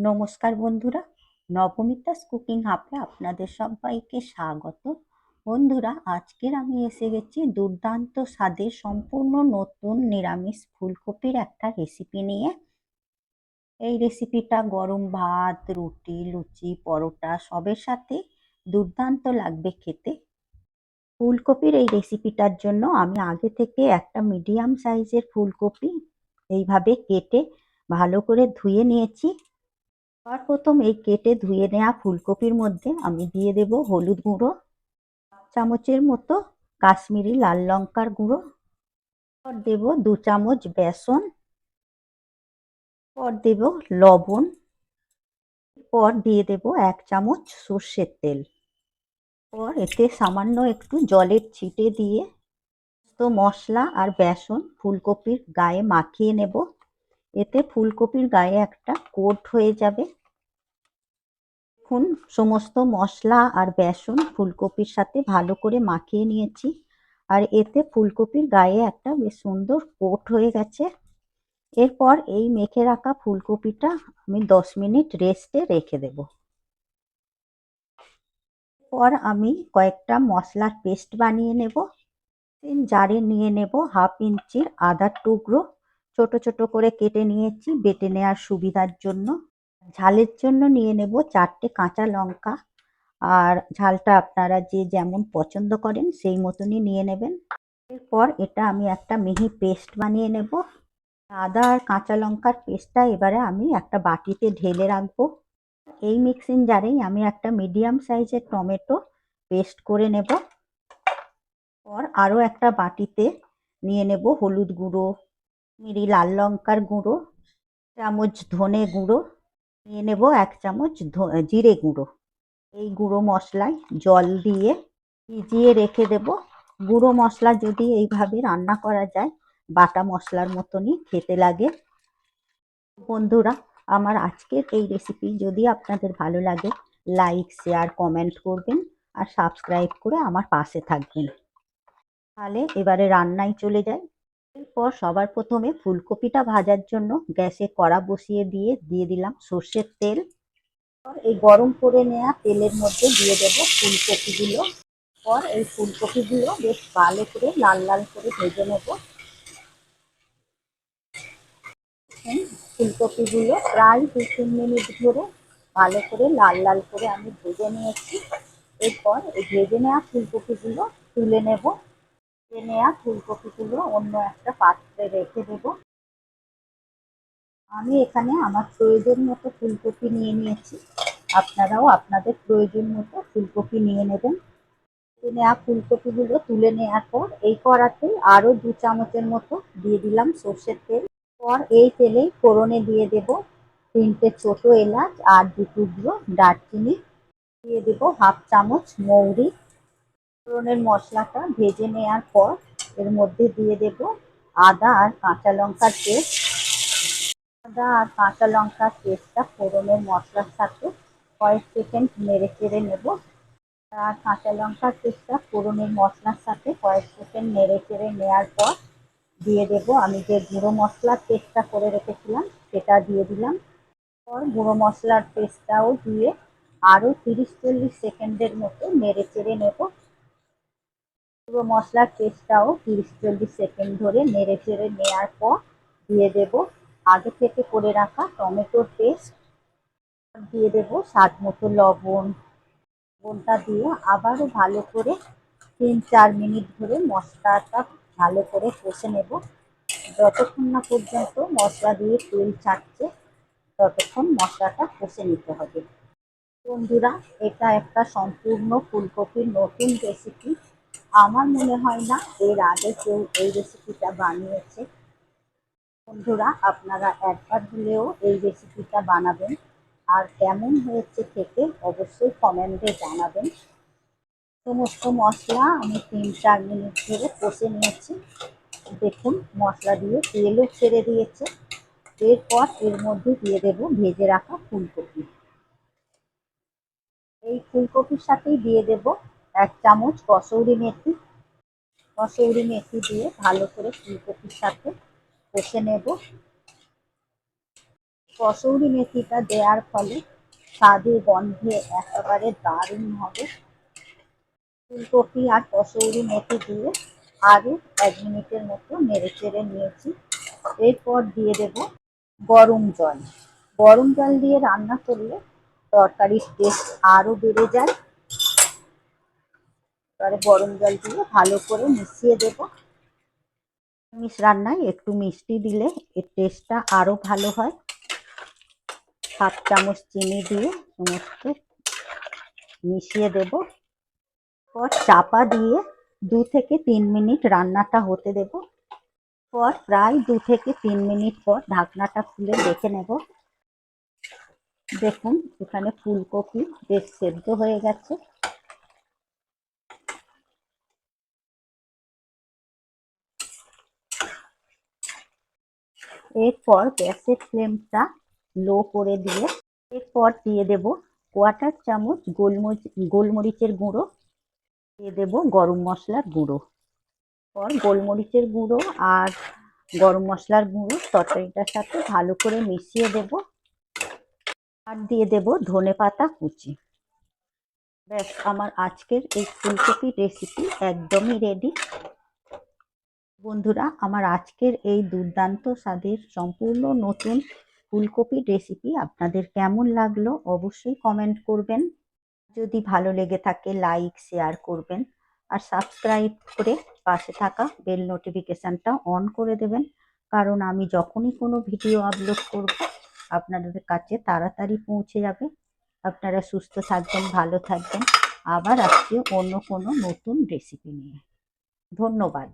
নমস্কার বন্ধুরা, নবমিতাস কুকিং হাফে আপনাদের সবাইকে স্বাগত। বন্ধুরা, আজকের আমি এসে গেছি দুর্দান্ত স্বাদের সম্পূর্ণ নতুন নিরামিষ ফুলকপির একটা রেসিপি নিয়ে। এই রেসিপিটা গরম ভাত, রুটি, লুচি, পরোটা সবের সাথে দুর্দান্ত লাগবে খেতে। ফুলকপির এই রেসিপিটার জন্য আমি আগে থেকে একটা মিডিয়াম সাইজের ফুলকপি এইভাবে কেটে ভালো করে ধুয়ে নিয়েছি। সবার প্রথম এই কেটে ধুয়ে নেওয়া ফুলকপির মধ্যে আমি দিয়ে দেব হলুদ গুঁড়ো চামচের মতো কাশ্মীরি লাল লঙ্কার গুঁড়ো পর দেব দু চামচ বেসন পর দেব লবণ পর দিয়ে দেব এক চামচ সর্ষের তেল। পর এতে সামান্য একটু জলের ছিটে দিয়ে তো মশলা আর বেসন ফুলকপির গায়ে মাখিয়ে নেব। এতে ফুলকপির গায়ে একটা কোট হয়ে যাবে। দেখুন, সমস্ত মশলা আর বেসন ফুলকপির সাথে ভালো করে মাখিয়ে নিয়েছি। আর এতে ফুলকপির গায়ে একটা বেশ সুন্দর কোট হয়ে গেছে। এরপর এই মেখে রাখা ফুলকপিটা আমি দশ মিনিট রেস্টে রেখে দেব। পর আমি কয়েকটা মশলার পেস্ট বানিয়ে নেব। জারে নিয়ে নেব হাফ ইঞ্চির আদার টুকরো। ছোট ছোট করে কেটে নিয়েছি, বেটে নেওয়ার সুবিধার জন্য। ঝালের জন্য নিয়ে নেব চারটে কাঁচা লঙ্কা। আর ঝালটা আপনারা যে যেমন পছন্দ করেন, সেই মতনই নিয়ে নেবেন। এরপর এটা আমি একটা মিহি পেস্ট বানিয়ে নেব। আদা আর কাঁচা লঙ্কার পেস্টটা এবারে আমি একটা বাটিতে ঢেলে রাখব। এই মিক্সিং জারেই আমি একটা মিডিয়াম সাইজের টমেটো পেস্ট করে নেব। পর আরও একটা বাটিতে নিয়ে নেব হলুদ গুঁড়ো মিরি লাল লঙ্কার গুঁড়ো, চামচ ধনে গুঁড়ো, নিয়ে নেব এক চামচ জিরে গুঁড়ো। এই গুঁড়ো মশলায় জল দিয়ে ভিজিয়ে রেখে দেব। গুঁড়ো মশলা যদি এইভাবে রান্না করা যায়, বাটা মশলার মতনই খেতে লাগে। বন্ধুরা, আমার আজকের এই রেসিপি যদি আপনাদের ভালো লাগে লাইক শেয়ার কমেন্ট করবেন আর সাবস্ক্রাইব করে আমার পাশে থাকবেন। তাহলে এবারে রান্নায় চলে যাই। এরপর সবার প্রথমে ফুলকপিটা ভাজার জন্য গ্যাসে কড়া বসিয়ে দিয়ে দিয়ে দিলাম সর্ষের তেল। এই গরম করে নেওয়া তেলের মধ্যে দিয়ে দেব ফুলকপিগুলো। পর এই ফুলকপিগুলো বেশ ভালো করে লাল লাল করে ভেজে নেব। ফুলকপিগুলো প্রায় দু তিন মিনিট ধরে ভালো করে লাল লাল করে আমি ভেজে নিয়েছি। এরপর ভেজে নেওয়া ফুলকপিগুলো তুলে নেব। নেওয়া ফুলকপিগুলো অন্য একটা পাত্রে রেখে দেব। আমি এখানে আমার প্রয়োজন মতো ফুলকপি নিয়ে নিয়েছি। আপনারাও আপনাদের প্রয়োজন মতো ফুলকপি নিয়ে নেবেন। নেওয়া ফুলকপিগুলো তুলে নেওয়ার পর এই কড়াতে আরও দু চামচের মতো দিয়ে দিলাম সর্ষের তেল। পর এই তেলেই ফোড়নে দিয়ে দেব তিনটে ছোট এলাচ আর দু টুকরো দিয়ে দেব হাফ চামচ মৌরি। ফোড়নের মশলাটা ভেজে নেওয়ার পর এর মধ্যে দিয়ে দেব আদা আর কাঁচা লঙ্কার পেস্ট। আদা আর কাঁচা লঙ্কার পেস্টটা ফোড়নের মশলার সাথে কয়েক সেকেন্ড নেড়ে চেড়ে নেব। আর কাঁচা লঙ্কার পেস্টটা ফোড়নের মশলার সাথে কয়েক সেকেন্ড নেড়ে চেড়ে নেওয়ার পর দিয়ে দেব। আমি যে গুঁড়ো মশলার পেস্টটা করে রেখেছিলাম সেটা দিয়ে দিলাম। পর গুঁড়ো মশলার পেস্টটাও দিয়ে আরও তিরিশ চল্লিশ সেকেন্ডের মতো নেড়ে চেড়ে নেব। পুরো মশলার পেস্টটাও তিরিশ চল্লিশ সেকেন্ড ধরে নেড়ে চেড়ে নেওয়ার পর দিয়ে দেব। আগে থেকে করে রাখা টমেটোর পেস্ট দিয়ে দেব স্বাদ মতো লবণ। লবণটা দিয়ে আবারও ভালো করে তিন চার মিনিট ধরে মশলাটা ভালো করে কষে নেব। যতক্ষণ না পর্যন্ত মশলা দিয়ে তেল ছাড়ছে, ততক্ষণ মশলাটা কষে নিতে হবে। বন্ধুরা, এটা একটা সম্পূর্ণ ফুলকপির নতুন রেসিপি আমার মনে হয় না এর আগে কেউ এই রেসিপিটা বানিয়েছে। বন্ধুরা, আপনারা একবার হলেও এই রেসিপিটা বানাবেন। আর কেমন হয়েছে খেতে অবশ্যই কমেন্টে জানাবেন। সমস্ত মশলা আমি তিন চার মিনিট ধরে কষে নিয়েছি। দেখুন, মশলা দিয়ে তেলও ছেড়ে দিয়েছে। এরপর এর মধ্যে দিয়ে দেব ভেজে রাখা ফুলকপি। এই ফুলকপির সাথেই দিয়ে দেব এক চামচ কসৌরি মেথি। কসৌরি মেথি দিয়ে ভালো করে ফুলকপির সাথে কষে নেব। কসৌরি মেথিটা দেওয়ার ফলে স্বাদে গন্ধে একেবারে দারুণ হবে। ফুলকপি আর কসৌরি মেথি দিয়ে আরও এক মিনিটের মতো নেড়ে চেড়ে নিয়েছি। এরপর দিয়ে দেব গরম জল। গরম জল দিয়ে রান্না করলে তরকারির টেস্ট আরও বেড়ে যায়। এবারে গরম জল দিয়ে ভালো করে মিশিয়ে দেব। মিশ রান্নায় একটু মিষ্টি দিলে এর টেস্টটা আরও ভালো হয়। সাত চামচ চিনি দিয়ে সমস্ত মিশিয়ে দেব। পর চাপা দিয়ে দু থেকে তিন মিনিট রান্নাটা হতে দেব। পর প্রায় দু থেকে তিন মিনিট পর ঢাকনাটা খুলে দেখে নেব। দেখুন, এখানে ফুলকপি বেশ সেদ্ধ হয়ে গেছে। এরপর গ্যাসের ফ্লেমটা লো করে দিয়ে এরপর দিয়ে দেব কোয়াটার চামচ গোলমরিচ, গোলমরিচের গুঁড়ো। দিয়ে দেব গরম মশলার গুঁড়ো। পর গোলমরিচের গুঁড়ো আর গরম মশলার গুঁড়ো তরকারিটার সাথে ভালো করে মিশিয়ে দেব। আর দিয়ে দেব ধনে পাতা কুচি। ব্যাস, আমার আজকের এই ফুলকপির রেসিপি একদমই রেডি বন্ধুরা, আমার আজকের এই দুর্দান্ত স্বাদের সম্পূর্ণ নতুন ফুলকপির রেসিপি আপনাদের কেমন লাগল অবশ্যই কমেন্ট করবেন। যদি ভালো লেগে থাকে লাইক শেয়ার করবেন আর সাবস্ক্রাইব করে পাশে থাকা বেল নোটিফিকেশানটা অন করে দেবেন। কারণ আমি যখনই কোনো ভিডিও আপলোড করব, আপনাদের কাছে তাড়াতাড়ি পৌঁছে যাবে। আপনারা সুস্থ থাকবেন, ভালো থাকবেন। আবার আসছে অন্য কোনো নতুন রেসিপি নিয়ে। ধন্যবাদ।